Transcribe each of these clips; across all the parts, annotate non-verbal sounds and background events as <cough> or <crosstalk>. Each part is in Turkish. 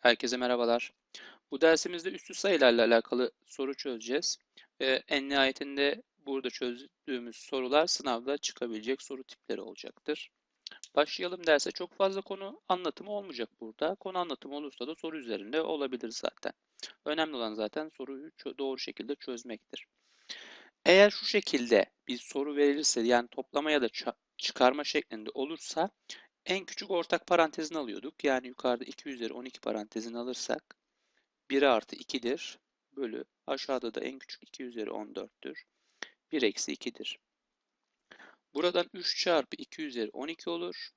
Herkese merhabalar. Bu dersimizde üstü sayılarla alakalı soru çözeceğiz. Ve en nihayetinde burada çözdüğümüz sorular sınavda çıkabilecek soru tipleri olacaktır. Başlayalım derse çok fazla konu anlatımı olmayacak burada. Konu anlatımı olursa da soru üzerinde olabilir zaten. Önemli olan zaten soruyu doğru şekilde çözmektir. Eğer şu şekilde bir soru verilirse yani toplama ya da çıkarma şeklinde olursa en küçük ortak parantezini alıyorduk. Yani yukarıda 2 üzeri 12 parantezini alırsak 1 artı 2'dir bölü aşağıda da en küçük 2 üzeri 14'tür. 1 eksi 2'dir. Buradan 3 çarpı 2 üzeri 12 olur.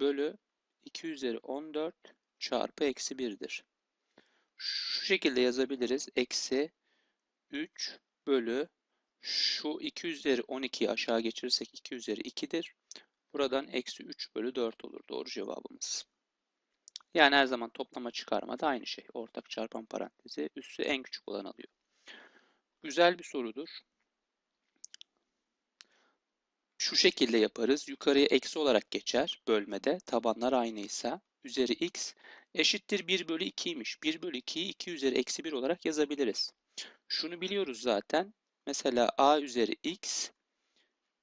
Bölü 2 üzeri 14 çarpı eksi 1'dir. Şu şekilde yazabiliriz. Eksi 3 bölü şu 2 üzeri 12'yi aşağı geçirirsek 2 üzeri 2'dir. Buradan eksi 3 bölü 4 olur doğru cevabımız. Yani her zaman toplama çıkarma da aynı şey. Ortak çarpan parantezi üssü en küçük olan alıyor. Güzel bir sorudur. Şu şekilde yaparız. Yukarıya eksi olarak geçer bölmede. Tabanlar aynıysa. Üzeri x eşittir 1 bölü 2'ymiş. 1 bölü 2'yi 2 üzeri eksi 1 olarak yazabiliriz. Şunu biliyoruz zaten. Mesela a üzeri x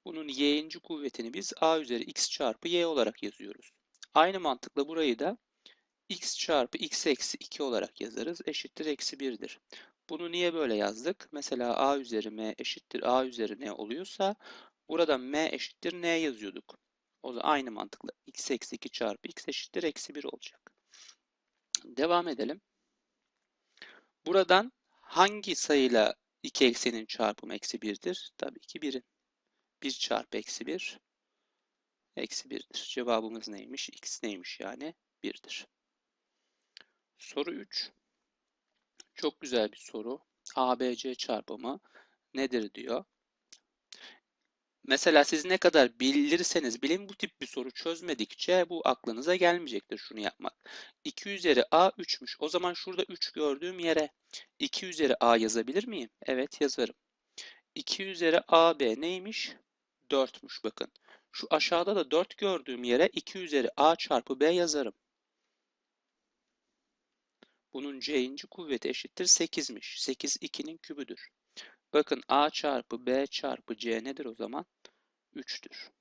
bunun y'inci kuvvetini biz a üzeri x çarpı y olarak yazıyoruz. Aynı mantıkla burayı da x çarpı x eksi 2 olarak yazarız. Eşittir eksi 1'dir. Bunu niye böyle yazdık? Mesela a üzeri m eşittir a üzeri n oluyorsa burada m eşittir n yazıyorduk. O da aynı mantıkla x eksi 2 çarpı x eşittir eksi 1 olacak. Devam edelim. Buradan hangi sayıyla 2 eksenin çarpımı eksi 1'dir? Tabii ki 1'in. 1 çarpı eksi 1 eksi 1'dir. Cevabımız neymiş? X neymiş yani? 1'dir. Soru 3. Çok güzel bir soru. ABC çarpımı nedir diyor. Mesela siz ne kadar bilirseniz bilin bu tip bir soru çözmedikçe bu aklınıza gelmeyecektir şunu yapmak. 2 üzeri a 3'müş. O zaman şurada 3 gördüğüm yere 2 üzeri a yazabilir miyim? Evet yazarım. 2 üzeri ab neymiş? 4'müş bakın. Şu aşağıda da 4 gördüğüm yere 2 üzeri a çarpı b yazarım. Bunun c'inci kuvveti eşittir 8'miş. 8 2'nin kübüdür. Bakın a çarpı b çarpı c nedir o zaman? 3'tür.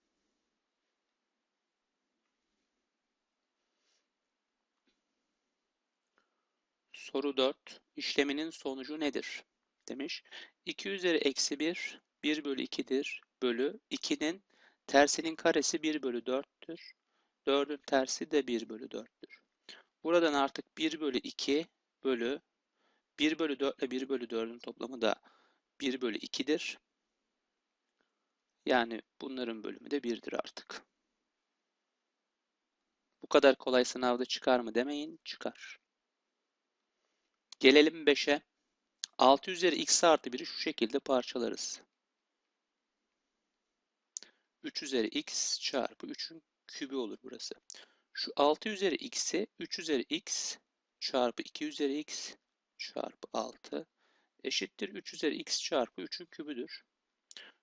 Soru 4. İşleminin sonucu nedir? Demiş. 2 üzeri eksi 1, 1 bölü 2'dir bölü 2'nin tersinin karesi 1 bölü 4'tür. 4'ün tersi de 1 bölü 4'tür. Buradan artık 1 bölü 2 bölü 1 bölü 4 ile 1 bölü 4'ün toplamı da 1 bölü 2'dir. Yani bunların bölümü de 1'dir artık. Bu kadar kolay sınavda çıkar mı demeyin, çıkar. Gelelim 5'e. 6 üzeri x artı 1'i şu şekilde parçalarız. 3 üzeri x çarpı 3'ün kübü olur burası. Şu 6 üzeri x'i 3 üzeri x çarpı 2 üzeri x çarpı 6 eşittir 3 üzeri x çarpı 3'ün kübüdür.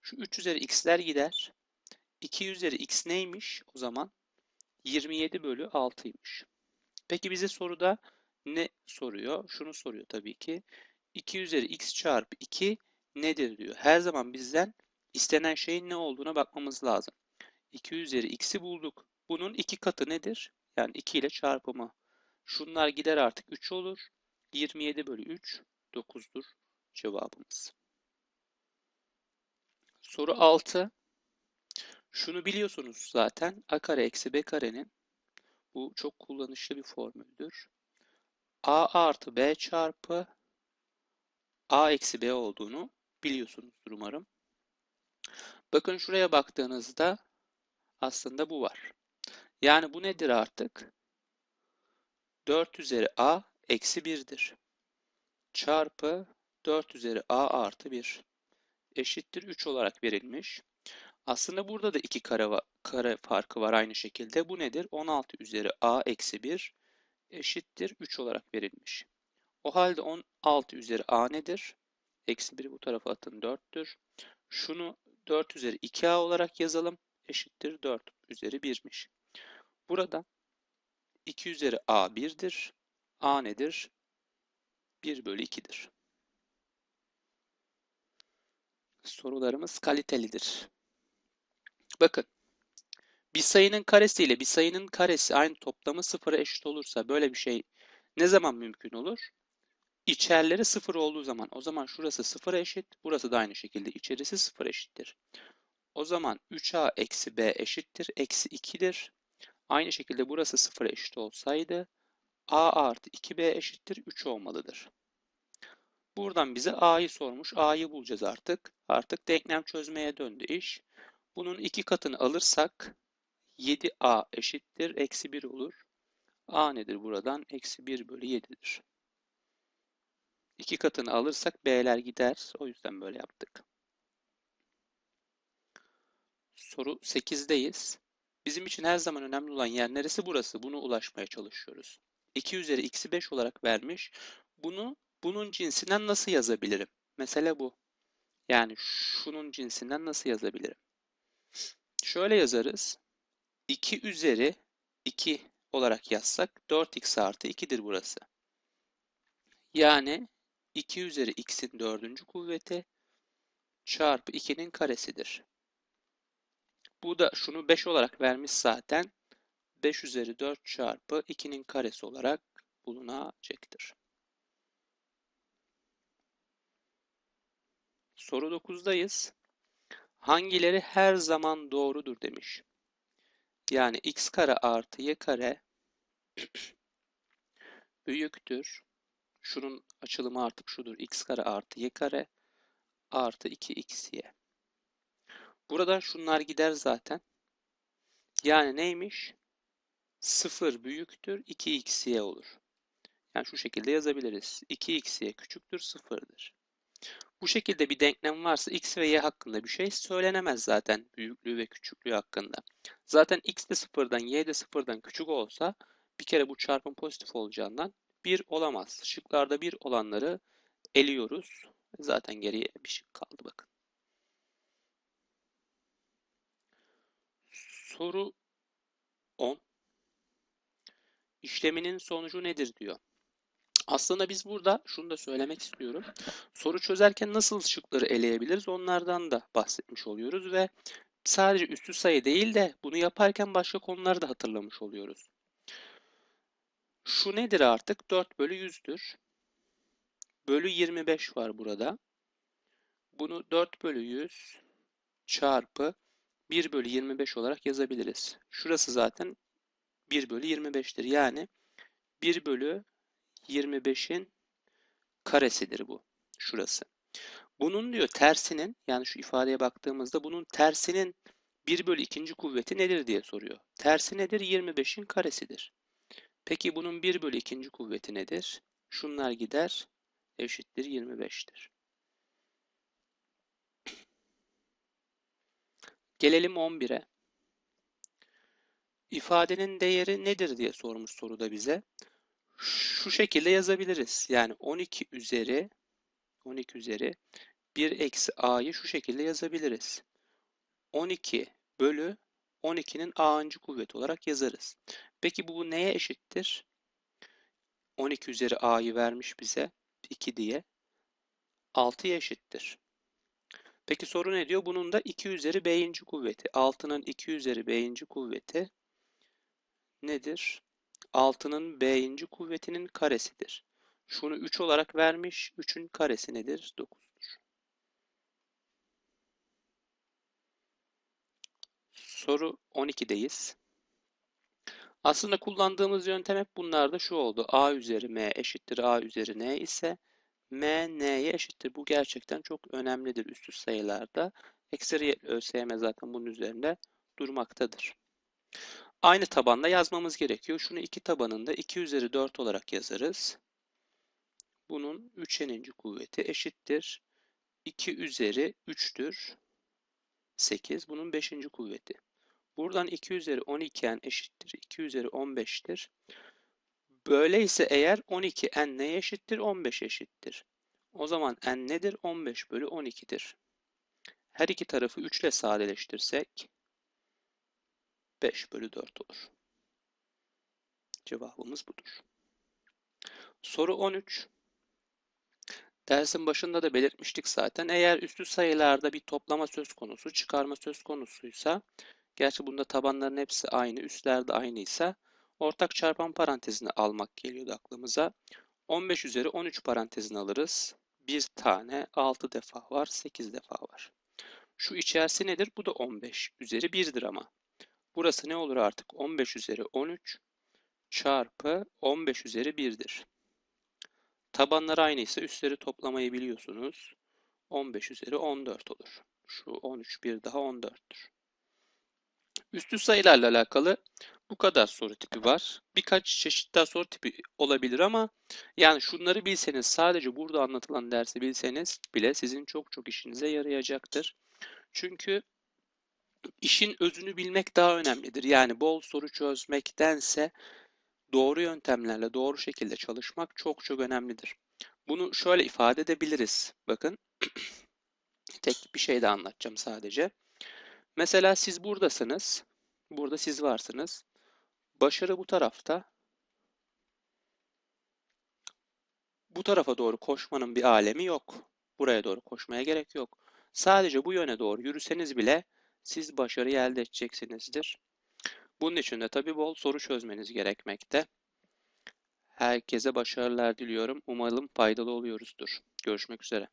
Şu 3 üzeri x'ler gider. 2 üzeri x neymiş o zaman? 27 bölü 6'ymış. Peki bize soruda ne soruyor? Şunu soruyor tabii ki. 2 üzeri x çarpı 2 nedir diyor. Her zaman bizden istenen şeyin ne olduğuna bakmamız lazım. 2 üzeri x'i bulduk. Bunun 2 katı nedir? Yani 2 ile çarpımı. Şunlar gider artık 3 olur. 27 bölü 3 9'dur cevabımız. Soru 6. Şunu biliyorsunuz zaten. A kare eksi B karenin bu çok kullanışlı bir formüldür. A artı B çarpı A eksi B olduğunu biliyorsunuzdur umarım. Bakın şuraya baktığınızda aslında bu var. Yani bu nedir artık? 4 üzeri a eksi 1'dir. Çarpı 4 üzeri a artı 1 eşittir 3 olarak verilmiş. Aslında burada da iki kare, var, kare farkı var aynı şekilde. Bu nedir? 16 üzeri a eksi 1 eşittir 3 olarak verilmiş. O halde 16 üzeri a nedir? Eksi 1'i bu tarafa atın 4'tür. Şunu 4 üzeri 2a olarak yazalım. Eşittir 4 üzeri 1'miş. Burada 2 üzeri a 1'dir. A nedir? 1 bölü 2'dir. Sorularımız kalitelidir. Bakın. Bir sayının karesi ile bir sayının karesi aynı toplamı sıfıra eşit olursa böyle bir şey ne zaman mümkün olur? İçerleri sıfır olduğu zaman. O zaman şurası sıfıra eşit. Burası da aynı şekilde içerisi sıfıra eşittir. O zaman 3a eksi b eşittir. Eksi 2'dir. Aynı şekilde burası sıfıra eşit olsaydı a artı 2b eşittir 3 olmalıdır. Buradan bize a'yı sormuş. a'yı bulacağız artık. Artık denklem çözmeye döndü iş. Bunun iki katını alırsak 7a eşittir. Eksi 1 olur. a nedir buradan? Eksi 1 bölü 7'dir. İki katını alırsak b'ler gider. O yüzden böyle yaptık. Soru 8'deyiz. Bizim için her zaman önemli olan yer neresi? Burası. Bunu ulaşmaya çalışıyoruz. 2 üzeri x'i 5 olarak vermiş. Bunu bunun cinsinden nasıl yazabilirim? Mesele bu. Yani şunun cinsinden nasıl yazabilirim? Şöyle yazarız. 2 üzeri 2 olarak yazsak 4x artı 2'dir burası. Yani 2 üzeri x'in dördüncü kuvveti çarpı 2'nin karesidir. Bu da şunu 5 olarak vermiş zaten. 5 üzeri 4 çarpı 2'nin karesi olarak bulunacaktır. Soru 9'dayız. Hangileri her zaman doğrudur demiş. Yani x kare artı y kare <clears throat> büyüktür. Şunun açılımı artık şudur. x kare artı y kare artı 2xy. Buradan şunlar gider zaten. Yani neymiş? 0 büyüktür 2xy olur. Yani şu şekilde yazabiliriz. 2xy küçüktür 0'dır. Bu şekilde bir denklem varsa x ve y hakkında bir şey söylenemez zaten büyüklüğü ve küçüklüğü hakkında. Zaten x de sıfırdan y de sıfırdan küçük olsa bir kere bu çarpım pozitif olacağından 1 olamaz. Şıklarda 1 olanları eliyoruz. Zaten geriye bir şık kaldı bakın. Soru 10. İşleminin sonucu nedir diyor. Aslında biz burada şunu da söylemek istiyorum. Soru çözerken nasıl şıkları eleyebiliriz onlardan da bahsetmiş oluyoruz ve sadece üstü sayı değil de bunu yaparken başka konuları da hatırlamış oluyoruz. Şu nedir artık? 4 bölü 100'dür. Bölü 25 var burada. Bunu 4 bölü 100 çarpı 1 bölü 25 olarak yazabiliriz. Şurası zaten 1 bölü 25'tir. Yani 1 bölü 25'in karesidir bu. Şurası. Bunun diyor tersinin yani şu ifadeye baktığımızda bunun tersinin 1 bölü 2. kuvveti nedir diye soruyor. Tersi nedir? 25'in karesidir. Peki bunun 1 bölü 2. kuvveti nedir? Şunlar gider eşittir 25'tir. Gelelim 11'e. İfadenin değeri nedir diye sormuş soruda bize şu şekilde yazabiliriz. Yani 12 üzeri 12 üzeri 1 eksi a'yı şu şekilde yazabiliriz. 12 bölü 12'nin a'ncı kuvveti olarak yazarız. Peki bu neye eşittir? 12 üzeri a'yı vermiş bize 2 diye. 6'ya eşittir. Peki soru ne diyor? Bunun da 2 üzeri b'inci kuvveti. 6'nın 2 üzeri b'inci kuvveti nedir? 6'nın b'inci kuvvetinin karesidir. Şunu 3 olarak vermiş. 3'ün karesi nedir? 9'dur. Soru 12'deyiz. Aslında kullandığımız yöntem hep bunlarda şu oldu. A üzeri M eşittir A üzeri N ise M N'ye eşittir. Bu gerçekten çok önemlidir üstü sayılarda. Ekseriyet ÖSYM zaten bunun üzerinde durmaktadır. Aynı tabanda yazmamız gerekiyor. Şunu iki tabanında 2 üzeri 4 olarak yazarız. Bunun 3'eninci kuvveti eşittir. 2 üzeri 3'tür. 8. Bunun 5. kuvveti. Buradan 2 üzeri 12n eşittir. 2 üzeri 15'tir. Böyleyse eğer 12 n neye eşittir? 15 eşittir. O zaman n nedir? 15 bölü 12'dir. Her iki tarafı 3 ile sadeleştirsek 5 bölü 4 olur. Cevabımız budur. Soru 13. Dersin başında da belirtmiştik zaten. Eğer üstü sayılarda bir toplama söz konusu, çıkarma söz konusuysa, gerçi bunda tabanların hepsi aynı, üstlerde aynıysa, ortak çarpan parantezini almak geliyordu aklımıza. 15 üzeri 13 parantezini alırız. Bir tane 6 defa var, 8 defa var. Şu içerisi nedir? Bu da 15 üzeri 1'dir ama. Burası ne olur artık? 15 üzeri 13 çarpı 15 üzeri 1'dir. Tabanlar aynıysa üstleri toplamayı biliyorsunuz. 15 üzeri 14 olur. Şu 13 bir daha 14'tür. Üstü sayılarla alakalı bu kadar soru tipi var. Birkaç çeşit daha soru tipi olabilir ama yani şunları bilseniz sadece burada anlatılan dersi bilseniz bile sizin çok çok işinize yarayacaktır. Çünkü işin özünü bilmek daha önemlidir. Yani bol soru çözmektense doğru yöntemlerle doğru şekilde çalışmak çok çok önemlidir. Bunu şöyle ifade edebiliriz. Bakın <clears throat> tek bir şey de anlatacağım sadece. Mesela siz buradasınız. Burada siz varsınız. Başarı bu tarafta. Bu tarafa doğru koşmanın bir alemi yok. Buraya doğru koşmaya gerek yok. Sadece bu yöne doğru yürüseniz bile siz başarıyı elde edeceksinizdir. Bunun için de tabii bol soru çözmeniz gerekmekte. Herkese başarılar diliyorum. Umarım faydalı oluyoruzdur. Görüşmek üzere.